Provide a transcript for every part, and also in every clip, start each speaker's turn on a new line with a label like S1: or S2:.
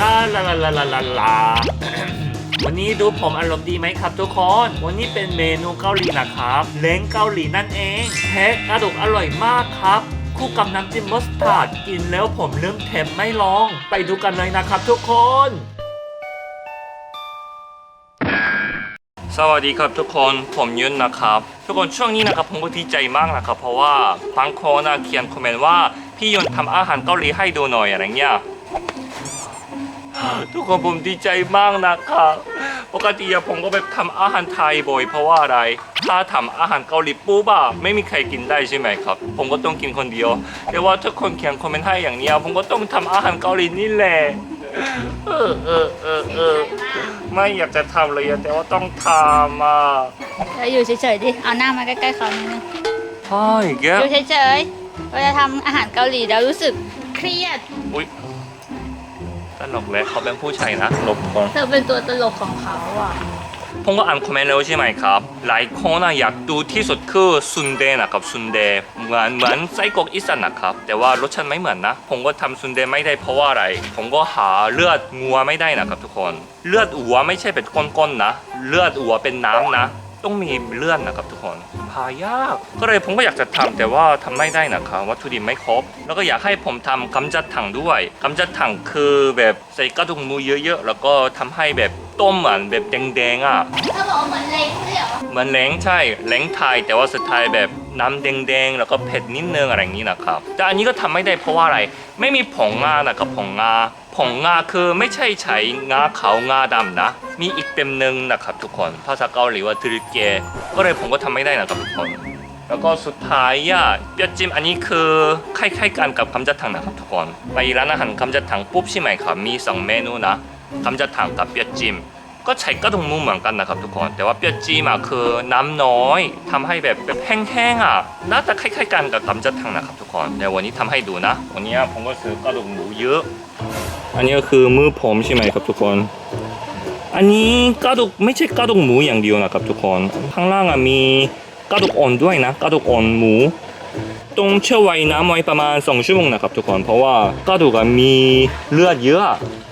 S1: ลาลาลาลาลาลาลาวันนี้ดูผมอารมณ์ดีไหมครับทุกคน วันนี้เป็นเมนูเกาหลีนะครับ เล้งเกาหลีนั่นเองแท้กระดูกอร่อยมากครับคู่กับน้ำจิ้มมัสตาร์ดกินแล้วผมลืมเท็มไม่ลอง ไปดูกันเลยนะครับทุกคน สวัสดีครับทุกคนผมยุนนะครับ ทุกคนช่วงนี้นะครับผมก็ดีใจมากนะครับ เพราะว่าบางคนนะเขียนคอมเมนต์ว่าพี่ยุนทำอาหารเกาหลีให้ดูหน่อยอะไรเงี้ย ทุกคนผมดีใจมากนะครับปกติอะผมก็แบบทำอาหารไทยบ่อยเพราะว่าอะไร ถ้าทำอาหารเกาหลีปุ๊บอะไม่มีใครกินได้ใช่ไหมครับ ผมก็ต้องกินคนเดียว แต่ว่าทุกคนเขียนคอมเมนต์ให้อย่างเนี้ยผมก็ต้องทำอาหารเกาหลีนี่แหละเออเออเออเออไม่อยากจะทำเลยอะแต่ว่าต้องทำอะ
S2: เราอยู่เฉยๆดิ เอาหน้ามาใกล้ๆเขานิดนึง
S1: ใช่แก
S2: อยู่เฉยๆเราจะทำอาหารเกาหลีแล้วรู้สึกเครียด
S1: อุ้ย ตลกเลยเขาเป็นผู้ชายนะหลบก่อน
S2: เธอเป็นตัวตลกของเขาอะ
S1: ผมก็อ่านคอมเมนต์แล้วใช่ไหมครับหลายคนอะอยากดูที่สุดคือซุนเดนะครับซุนเดเหมือนเหมือนไส้กรอกอีสานนะครับแต่ว่ารสชาติไม่เหมือนนะผมก็ทำซุนเดไม่ได้เพราะว่าอะไร ผมก็หาเลือดงัวไม่ได้นะครับทุกคน เลือดอัวไม่ใช่เป็นก้อนๆนะ เลือดอัวเป็นน้ำนะ ต้องมีเลือดนะครับทุกคนหายาก ก็เลยผมก็อยากจะทำแต่ว่าทำไม่ได้นะครับวัตถุดิบไม่ครบ แล้วก็อยากให้ผมทำกำจัดถังด้วยกำจัดถังคือแบบใส่กระดูกหมูเยอะๆ แล้วก็ทำให้แบบต้มเหมือนแบบแดงๆอะ
S2: เขาบอกเหมือนเล้งเลยเหรอ
S1: เหมือนแหลงใช่แหลงไทยแต่ว่าสไตล์แบบน้ำแดงๆ แล้วก็เผ็ดนิดนึงอะไรอย่างนี้นะครับ แต่อันนี้ก็ทำไม่ได้เพราะว่าอะไร ไม่มีผงงานะครับผงงา ของงาคือไม่ใช่ใช้งาขาวงาดำนะ มีอีกเต็มหนึ่งนะครับทุกคนภาษาเกาหลีว่าทริเกก็เลยผมก็ทำไม่ได้นะครับทุกคน แล้วก็สุดท้ายอะเปียจิมอันนี้คือคล้ายๆกันกับคำจัดถังนะครับทุกคนไปร้านอาหารคำจัดถังปุ๊บใช่ไหมครับมีสองเมนูนะคำจัดถังกับเปียจิม ก็ใช้กระดูกหมูเหมือนกันนะครับทุกคน แต่ว่าเปียจิ้มอะคือน้ำน้อยทำให้แบบแบบแห้งๆอะน่าจะคล้ายๆกันกับคำจัดถังนะครับทุกคนเดี๋ยววันนี้ทำให้ดูนะ วันนี้ผมก็ซื้อกระดูกหมูเยอะ อันนี้ก็คือมือผมใช่ไหมครับทุกคน อันนี้กระดูกไม่ใช่กระดูกหมูอย่างเดียวนะครับทุกคนข้างล่างอะมีกระดูกอ่อนด้วยนะกระดูกอ่อนหมู ต้องเชื่อไว้น้ำไว้ประมาณ 2 ชั่วโมงนะครับทุกคนเพราะว่ากระดูกอะมีเลือดเยอะ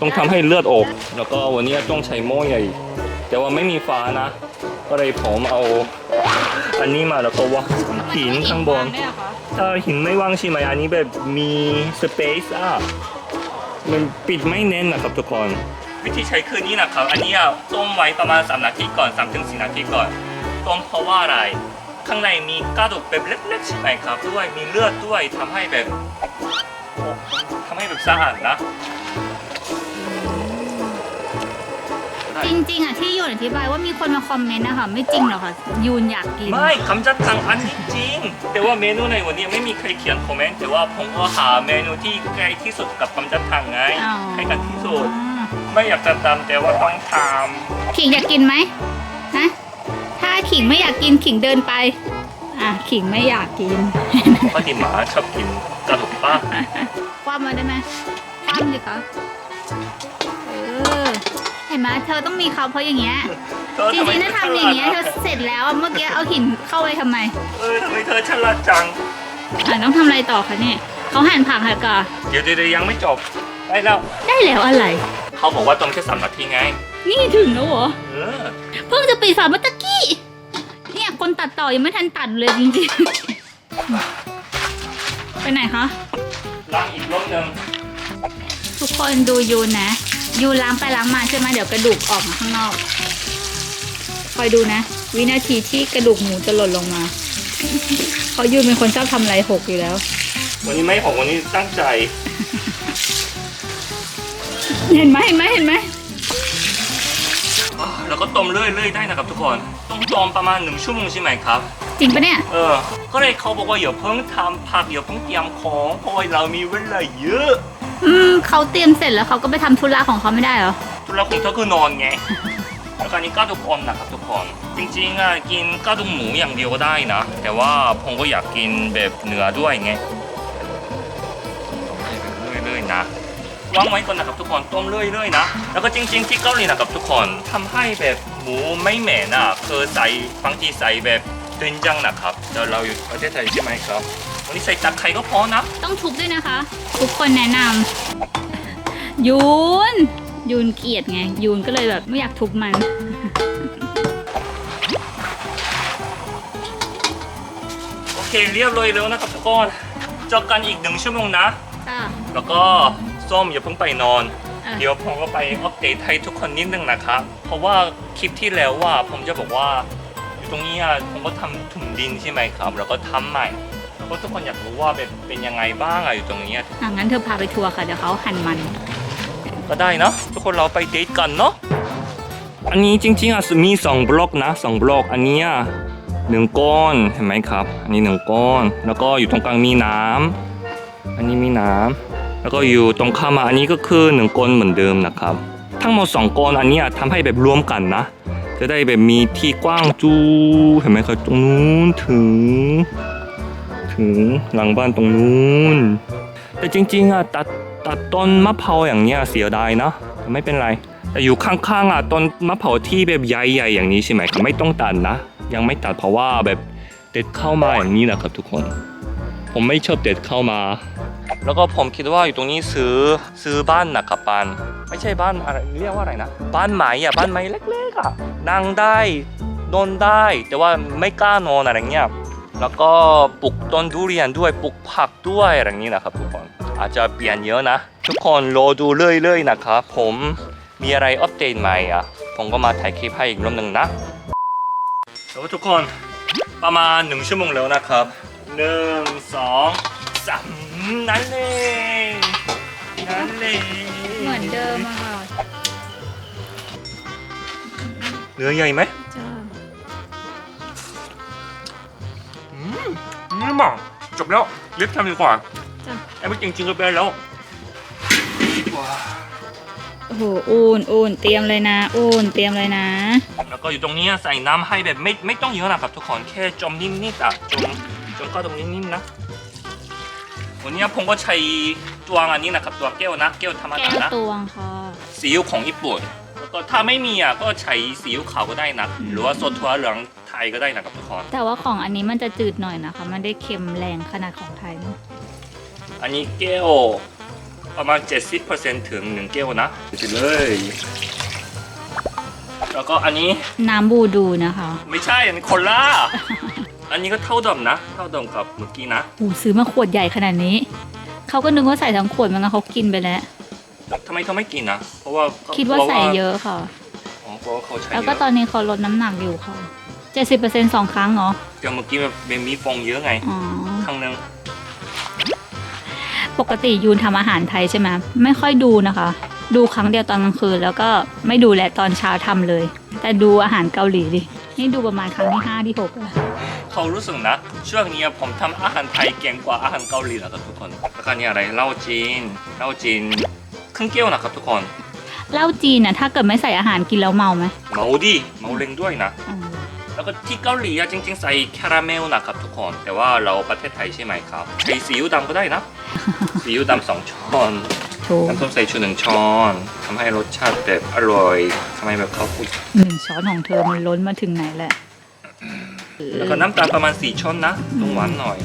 S1: ต้องทำให้เลือดออก แล้วก็วันนี้ต้องใช้หม้อใหญ่ แต่ว่าไม่มีฟ้านะ ก็เลยผมเอาอันนี้มาแล้วก็วาหินข้างบน
S2: เอ
S1: อหินไม่ว่างใช่ไหมอันนี้แบบมีสเปซอะมันปิดไม่แน่นนะครับทุกคนวิธีใช้คือนี้นะครับ อันนี้อะต้มไว้ประมาณ3นาทีก่อน3ถึง4นาทีก่อนต้มเพราะว่าอะไร ข้างในมีกระดูกแบบเล็กๆใช่ไหมครับด้วยมีเลือดด้วยทำให้แบบโอ้ทำให้แบบสะอาดนะ
S2: จริงๆอะที่ยูนอธิบายว่ามีคนมาคอมเมนต์นะคะไม่จริงหรอกค่ะยูนอยากกิน
S1: ไม่คำจัดทางอันนี้จริง แต่ว่าเมนูในวันนี้ไม่มีใครเขียนคอมเมนต์แต่ว่าผมก็หาเมนูที่ใกล้ที่สุดกับคำจัดทางไง
S2: อ๋อ
S1: ใกล้กันที่สุด
S2: อืม
S1: ไม่อยากจะทำแต่ว่าต้องท
S2: ขิงอยากกินไหมฮะถ้า ขิงไม่อยากกินขิงเดินไป อะขิงไม่อยากกินำ
S1: ปกติหมาชอบกินกระดูกป้า
S2: คว่ำมาได้ไหมคว่ำดิคะเออเห็นไหมเธอต้องมีเขาเพราะอย่างเงี้ย
S1: เธอ
S2: จ
S1: ทำไม
S2: ริงๆถ้าทำอย่างเงี้ย
S1: ฉ
S2: เธ
S1: ลา
S2: อ
S1: ดะ
S2: เสร็จแล้วอะเมื่อกี้เอาหินเข้าไปทำไม
S1: เออทำไมเธอฉลาดจัง
S2: อะต้องทำอะไรต่อคะเนี่ยเขาหั่นผักค่ะก่อน
S1: เดี๋ยวเดี๋ยวเดี๋ยวยังไม่จบได้แล้ว
S2: ได้แล้วอะไร
S1: เขาบอกว่าต้มแค่สามนาทีไง
S2: นี่ถึงแล้วเหรอ
S1: เออ
S2: เพิ่งจะปิดฝาเมื่อตะกี้ เนี่ยคนตัดต่อยังไม่ทันตัดเลยจริงๆ ไปไหนคะ
S1: ล้างอีกรอบหนึ่ง
S2: ทุกคนดูยูนนะยูนล้างไปล้างมาใช่ไหมเดี๋ยวกระดูกออกมาข้างนอก คอยดูนะ วินาทีที่กระดูกหมูจะหล่นลงมาเพราะยูนเป็นคนชอบทำอะไรหกอยู่แล้ว
S1: วันนี้ไม่หกวันนี้ตั้งใจ
S2: เห็นไหมเห็นไหมเห็นไหม
S1: อะแล้วก็ต้มเรื่อยๆได้นะครับทุกคน ต้องต้มประมาณหนึ่งชั่วโมงใช่ไหมครับ
S2: จริงปะเนี่ย
S1: เออ ก็เลยเขาบอกว่าอย่าเพิ่งทำผักอย่าเพิ่งเตรียมของเพราะว่าเรามีเวลาเยอะ
S2: อืมเขาเตรียมเสร็จแล้วเขาก็ไปทำธุระของเขาไม่ได้เหรอ
S1: ธุระของเธอคือนอนไง แล้วก็อันนี้กระดูกอ่อนนะครับทุกคน จริงๆอะกินกระดูกหมูอย่างเดียวก็ได้นะ แต่ว่าผมก็อยากกินแบบเนื้อด้วยไงต้มเรื่อยๆนะวางไว้ก่อนนะครับทุกคนต้มเรื่อยๆนะ แล้วก็จริง ๆ ที่เกาหลีนะครับทุกคนทำให้แบบ หมูไม่เหม็นอะคือใส่บางทีใส่แบบเดนจังนะครับแต่เราอยู่ประเทศไทยใช่ไหมครับ วันนี้ใส่ตะไคร้ก็พอนะ
S2: ต้องทุบด้วยนะคะ ทุกคนแนะนำยูนยูนเกลียดไง ยูนก็เลยแบบไม่อยากทุบมัน
S1: โอเคเรียบร้อยแล้วนะครับทุกคนเจอกันอีกหนึ่งชั่วโมงนะ
S2: ค่ะ
S1: แล้วก็ส้มอย่าเพิ่งไปนอน
S2: อะ
S1: เดี๋ยวผมก็ไปอัปเดตให้ทุกคนนิดนึงนะครับ เพราะว่าคลิปที่แล้วว่าผมจะบอกว่าอยู่ตรงนี้อะผมก็ทำถุงดินใช่ไหมครับ แล้วก็ทำใหม่แล้วก็ทุกคนอยากรู้ว่าเป็นเป็นยังไงบ้างอะอยู่ตรงนี้อะ
S2: อะงั้นเธอพาไปทัวร์ค่ะ เดี๋ยวเขาหั่นมัน
S1: ก็ได้เนอะทุกคนเราไปเดทกันเนาะอันนี้จริงๆอะมีสองบล็อกนะสองบล็อกอันเนี้อะหนึ่งก้อนเห็นไหมครับ อันนี้หนึ่งก้อน แล้วก็อยู่ตรงกลางมีน้ำอันนี้มีน้ำ แล้วก็อยู่ตรงข้ามมาอันนี้ก็คือหนึ่งก้นเหมือนเดิมนะครับ ทั้งหมดสองก้อนอันนี้ยทำให้แบบรวมกันนะ จะได้แบบมีที่กว้างจูเห็นไหมครับตรงนู้นถึง ถึงหลังบ้านตรงนู้น แต่จริงๆอะตัดตัดต้นมะพร้าวอย่างเนี้ยเสียดายนะแต่ไม่เป็นไร แต่อยู่ข้างๆอะต้นมะพร้าวที่แบบใหญ่ๆอย่างนี้ใช่ไหมครับไม่ต้องตัดนะ ยังไม่ตัดเพราะว่าแบบเด็ดเข้ามาอย่างนี้นะครับทุกคน ผมไม่ชอบเด็ดเข้ามา แล้วก็ผมคิดว่าอยู่ตรงนี้ซื้อซื้อบ้านนะครับบ้านไม่ใช่บ้านอะไรเรียกว่าอะไรนะ บ้านไม้อะบ้านไม้เล็กๆอะนั่งได้นอนได้ แต่ว่าไม่กล้านอนอะไรเงี้ยแล้วก็ปลูกต้นทุเรียนด้วยปลูกผักด้วยอะไรนี้นะครับทุกคนอาจจะเปลี่ยนเยอะนะ ทุกคนรอดูเรื่อยๆนะครับผมมีอะไรอัปเดตใหม่อะผมก็มาถ่ายคลิปให้อีกรอบหนึ่งนะแล้วทุกคนประมาณหนึ่งชั่วโมงแล้วนะครับหนึ่งสองสาม นั่นเลยนั่นเลย
S2: เหมือนเดิมอะค่ะ
S1: เนื้อใหญ่ไหม
S2: จ้า
S1: อืมนี่มั่งจบแล้วรีบทำดีกว่า
S2: จ้า
S1: ไอ้ไม่จริงๆก็ไปแล้วว้า
S2: โอ้โหอูนอูนเตรียมเลยนะอูนเตรียมเลยนะ
S1: แล้วก็อยู่ตรงนี้ใส่น้ำให้แบบไม่ไม่ต้องเยอะนะครับทุกคนแค่จมนิดๆอะจมจมก็ตรงนี้นิดนะ วันนี้ผมก็ใช้ตัวอันนี้นะครับตัวแก้วนะแก้วธรรม
S2: แก้
S1: ดาวนะ
S2: ตวงค่ะ
S1: ซีอิ๊วของญี่ปุ่นแล้วก็ถ้าไม่มีอะก็ใช้ซีอิ๊วขาวก็ได้นะหรือว่าโซดทัวเหลืองไทยก็ได้นะครับทุกคน
S2: แต่ว่าของอันนี้มันจะจืดหน่อยนะคะ มันได้เค็มแรงขนาดของไทยนะ
S1: อันนี้แก้วประมาณ 70%ถึง1แก้วนะไปเลย แล้วก็อันนี้
S2: น้ำบูดูนะคะ
S1: ไม่ใช่อันนี้โคลาอันนี้ก็เท่าเดิมนะ เท่าเดิมกับเมื่อกี้นะ
S2: หูซื้อมาขวดใหญ่ขนาดนี้ เขาก็นึกว่าใส่ทั้งขวดมันงั้นเขากินไปแล้ว
S1: ทำไมเขาไม่กินนะเพราะว่า
S2: คิดว่าใส่เยอะค่ะ
S1: อ๋อเพราะว่าเขาใช้
S2: แล้ว
S1: เย
S2: ก็
S1: อะ
S2: ตอนนี้เขาลดน้ำหนักอยู่ค่ะ70%สองครั้งเหรอ
S1: เดี๋ยวเมื่อกี้แบบมันมีฟองเยอะไง
S2: อ๋อ
S1: ครั้งหนึง
S2: ปกติยูนทำอาหารไทยใช่ไหมไม่ค่อยดูนะคะ ดูครั้งเดียวตอนกลางคืนแล้วก็ไม่ดูแลตอนเช้าทำเลย แต่ดูอาหารเกาหลีดิ นี่ดูประมาณครั้งที่ห้าที่หกแล้ว
S1: เขารู้สึกนะ ช่วงนี้ผมทำอาหารไทยเก่งกว่าอาหารเกาหลีนะครับทุกคนแล้วก็นี่อะไรเหล้าจีนเหล้าจีนครึ่งแก้วนะครับทุกคน
S2: เหล้าจีนน่ะถ้าเกิดไม่ใส่อาหารกินแล้วเมาไหม
S1: เมาดิเมาเร่งด้วยนะ
S2: อ๋อ
S1: แล้วก็ที่เกาหลีอะจริง ๆ ใส่คาราเมลนะครับทุกคน แต่ว่าเราประเทศไทยใช่ไหมครับใช้ซีอิ๊วดำก็ได้นะซีอิ๊วดำสองช้อน
S2: โชว์
S1: น้ำส้มสายชูหนึ่งช้อนทำให้รสชาติแบบอร่อยทำไมแบบเขาพูด
S2: หนึ่งช้อนของเธอมันล้นมาถึงไหนแหละ
S1: แล้วก็น้ำตาลประมาณสี่ช้อนนะต้องหวานหน่อย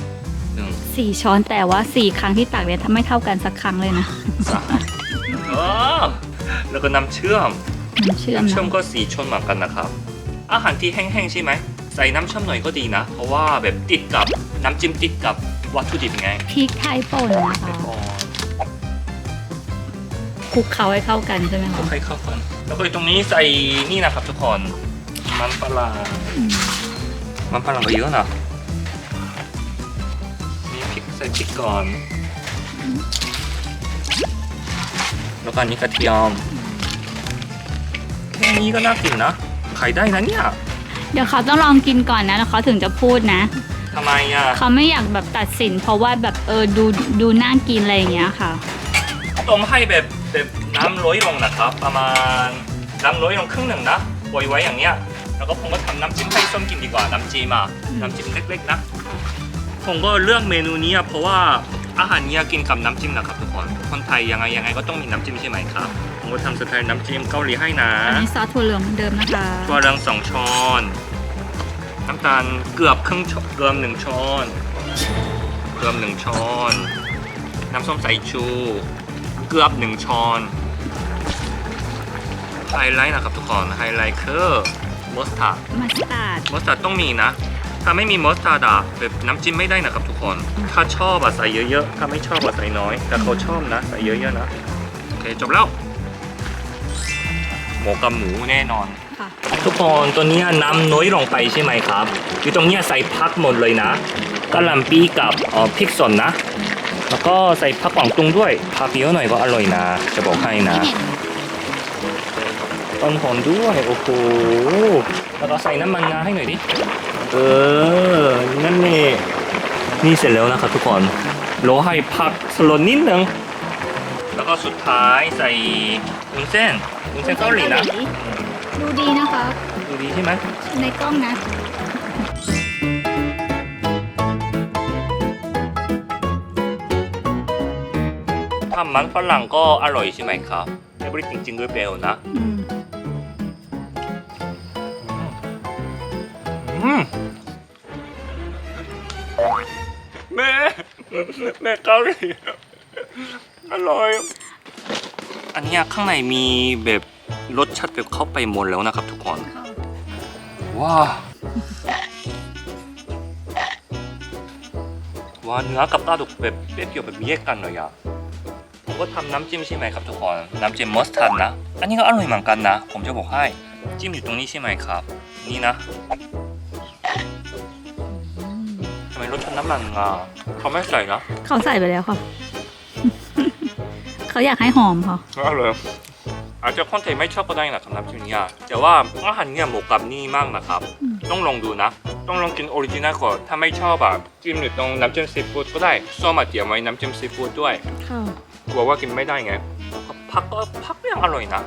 S1: หนึ่ง
S2: สี่ช้อนแต่ว่าสี่ครั้งที่ตักเนี่ยถ้าไม่เท่ากันสักครั้งเลยนะ
S1: สามอ๋อแล้วก็น้ำเชื่อม
S2: น้ำเชื่อม
S1: น้ำเชื่อม
S2: นะ
S1: ก็สี่ช้อนเหมือนกันนะครับ อาหารที่แห้งๆใช่ไหมใส่น้ำเชื่อมหน่อยก็ดีนะ เพราะว่าแบบติดกับน้ำจิ้มติดกับวัตถุดิบไง
S2: พริกไทยป่นนะคะ
S1: ก่อน
S2: คลุกเคล้าให้เข้ากันใช่ไหม
S1: ก็
S2: คะ
S1: ให้เข้ากัน แล้วก็ตรงนี้ใส่นี่นะครับทุกคนมันฝรั่ง
S2: อืม
S1: มันฝรั่งก็เยอะนะมีพริกใส่พริกก่อน แล้วก็อันนี้กระเทียมแค่นี้ก็น่ากินนะขายได้นะเนี่ย
S2: เดี๋ยวเขาต้องลองกินก่อนนะแล้วเขาถึงจะพูดนะ
S1: ทำไมอะ
S2: เขาไม่อยากแบบตัดสิน เพราะว่าแบบเออดูดูน่ากินอะไรอย่างเงี้ยค่ะ
S1: ต้มให้แบบ แบบน้ำร้อยลงนะครับ ประมาณน้ำร้อยลงครึ่งหนึ่งนะปล่อยไว้อย่างเนี้ยแล้วก็ผมก็ทำน้ำจิ้มให้ส้มกินดีกว่าน้ำจิ้มอะ
S2: อืม
S1: น้ำจิ้มเล็กๆนะผมก็เลือกเมนูนี้อะเพราะว่าอาหารเนี้ยกินกับน้ำจิ้มนะครับทุกคนคนไทยยังไงยังไงก็ต้องมีน้ำจิ้มใช่ไหมครับผมก็ทำสไตล์น้ำจิ้มเกาหลีให้นะ
S2: อันนี้ซอสถั่วเหลืองเหมือนเดิมนะคะ
S1: ตัวเรืองสองช้อน น้ำตาลเกือบครึ่งช้อนเกือบหนึ่งช้อนเกือบหนึ่งช้อน น้ำส้มสายชู เกือบหนึ่งช้อนไฮไลท์นะครับทุกคนไฮไลท์คือมอสตาร์ด
S2: มัสตาร์ด
S1: มอสตาร์ดต้องมีนะ ถ้าไม่มีมอสตาร์ดอะแบบน้ำจิ้มไม่ได้นะครับทุกคน ถ้าชอบอะใส่เยอะๆ ถ้าไม่ชอบอะใส่น้อย แต่เขาชอบนะ ใส่เยอะๆนะ โอเคจบแล้ว หมูกับหมูแน่นอน
S2: ค่ะ
S1: ทุกคนตัวเนี้ยน้ำน้อยลงไปใช่ไหมครับ อยู่ตรงเนี้ยใส่พักหมดเลยนะกะหล่ำปีกับเอ่อพริกสดนะ แล้วก็ใส่ผักกวางตุ้งด้วยผักเยอะหน่อยก็อร่อยนะ จะบอกให้นะ
S2: ไม่เห็น
S1: ต้นหอมด้วยโอ้โหแล้วก็ใส่น้ำมันงาให้หน่อยดิ เออ นั่นนี่นี่เสร็จแล้วนะครับทุกคนรอให้พักสลดนิดนึง แล้วก็สุดท้ายใส่วุ้นเส้นวุ้นเส้นเกาหลีนะ
S2: ดูดีนะคะ
S1: ดูดีใช่ไหม
S2: ในกล้องนะ
S1: ทำมันฝรั่งก็อร่อยใช่ไหมครับเอเวอร์จริงๆด้วยเบลนะ
S2: อืม
S1: อืมแม่แม่เกาหลีอร่อย อันเนี้ยข้างในมีแบบรสชาติแบบเข้าไปหมดแล้วนะครับทุกคน ว้าวว่าเนื้อกับปลาดุกแบบเปรี้ยวๆแบบแยกกันเลยอะผม ก็ทำน้ำจิ้มใช่ไหมครับทุกคนน้ำจิ้มมอสตาร์ดนะอันนี้ก็อร่อยเหมือนกันนะ ผมจะบอกให้จิ้มอยู่ตรงนี้ใช่ไหมครับ นี่นะทำไมรสชาติน้ำมันงาเขาไม่ใส่นะ
S2: เขาใส่ไปแล้วค่ะเขาอยากให้หอมค่ะ
S1: อร่อยอาจจะคนไทยไม่ชอบก็ได้นะครับน้ำจิ้มเนี่ยแต่ว่าอาหารเนี่ยเหมาะกับนี่มากนะครับ
S2: อืม
S1: ต้องลองดูนะ ต้องลองกินออริจินัลก่อนถ้าไม่ชอบแบบจิ้มอยู่ตรงน้ำจิ้มซีฟู้ดก็ได้ซ่อมมาเตรียมไว้น้ำจิ้มซีฟู้ดด้วย
S2: ค่ะ
S1: กลัวว่ากินไม่ได้ไงพักก็พักก็ยังอร่อยนะ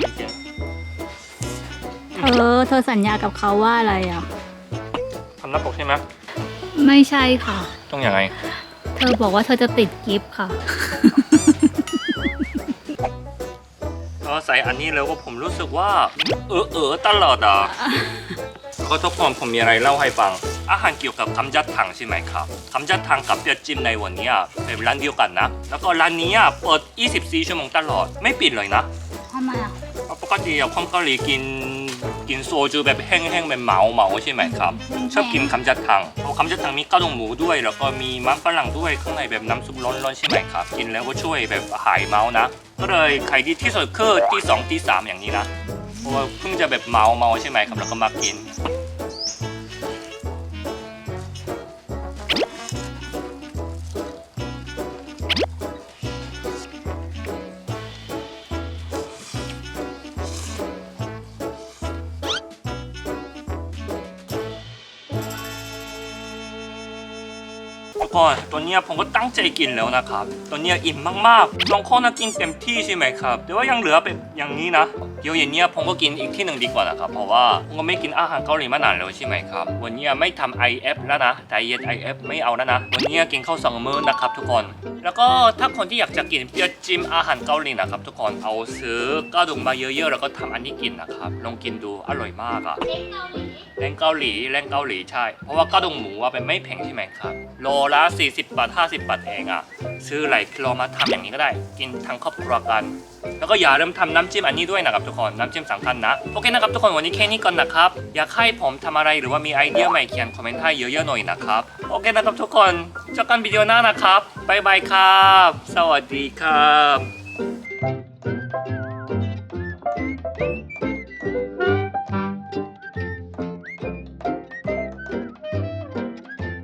S1: จริง
S2: เธอเธอสัญญากับเขาว่าอะไรอะ
S1: ๆทำหน้าปกใช่ไหม
S2: ไม่ใช่ค่ะ
S1: ต้องยังไง
S2: เธอบอกว่าเธอจะติดกิฟต์ค่ะ
S1: ก็ใส่อันนี้แล้วก็ผมรู้สึกว่า เออเออตลอดอะก็ทุกคนผมมีอะไรเล่าให้ฟัง อาหารเกี่ยวกับคำจัดถังใช่ไหมครับคำจัดถังกับเปียจิ้มในวันนี้อะเป็นร้านเดียวกันนะ แล้วก็ร้านนี้อะเปิด 24 ชั่วโมงตลอดไม่ปิดเลยนะ
S2: ทำไมอะ
S1: เพราะปกติอะคนเกาหลีกินกินโซจูแบบแห้งๆแบบเหมาเหมาๆใช่ไหมครับ ชอบกินคำจัดถังเพราะคำจัดถังมีกระดูกหมูด้วย แล้วก็มีมันฝรั่งด้วยข้างในแบบน้ำซุปร้อนๆใช่ไหมครับ กินแล้วก็ช่วยแบบหายเมานะ ก็เลยขายดีที่สุดคือที่สองที่สามอย่างนี้นะเพราะว่าเพิ่งจะแบบเมาเมาๆใช่ไหมครับแล้วก็มากิน ทุกคน ตัวเนี้ยผมก็ตั้งใจกินแล้วนะครับ ตัวเนี้ยอิ่มมากๆน้องคนน่ะกินเต็มที่ใช่ไหมครับ แต่ว่ายังเหลือเป็นอย่างนี้นะ เดี๋ยวเย็นเนี้ยผมก็กินอีกที่หนึ่งดีกว่านะครับ เพราะว่าผมก็ไม่กินอาหารเกาหลีมานานแล้วใช่ไหมครับ วันเนี้ยไม่ทำ IF แล้วนะไดเอท IF ไม่เอาแล้วนะ วันเนี้ยกินข้าวสองมื้อนะครับทุกคน แล้วก็ถ้าคนที่อยากจะกินเปียจิ้มอาหารเกาหลีนะครับทุกคน เอาซื้อกระดูกมาเยอะๆแล้วก็ทำอันนี้กินนะครับ ลองกินดูอร่อยมากอะแรงเกาหลีแรงเกาหลีใช่ เพราะว่ากระดูกหมูอะเป็นไม่แพงใช่ไหมครับ โลละ40บาท 50 บาทเองอะซื้อหลายกิโลมาทำอย่างนี้ก็ได้ กินทั้งครอบครัวกัน แล้วก็อย่าลืมทำน้ำจิ้มอันนี้ด้วยนะครับทุกคน น้ำจิ้มสำคัญนะ โอเคนะครับทุกคนวันนี้แค่นี้ก่อนนะครับ อยากให้ผมทำอะไรหรือว่ามีไอเดียใหม่เขียนคอมเมนต์ให้เยอะๆหน่อยนะครับ โอเคนะครับทุกคนเจอกันวิดีโอหน้านะครับบ๊ายบายครับ สวัสดีครับ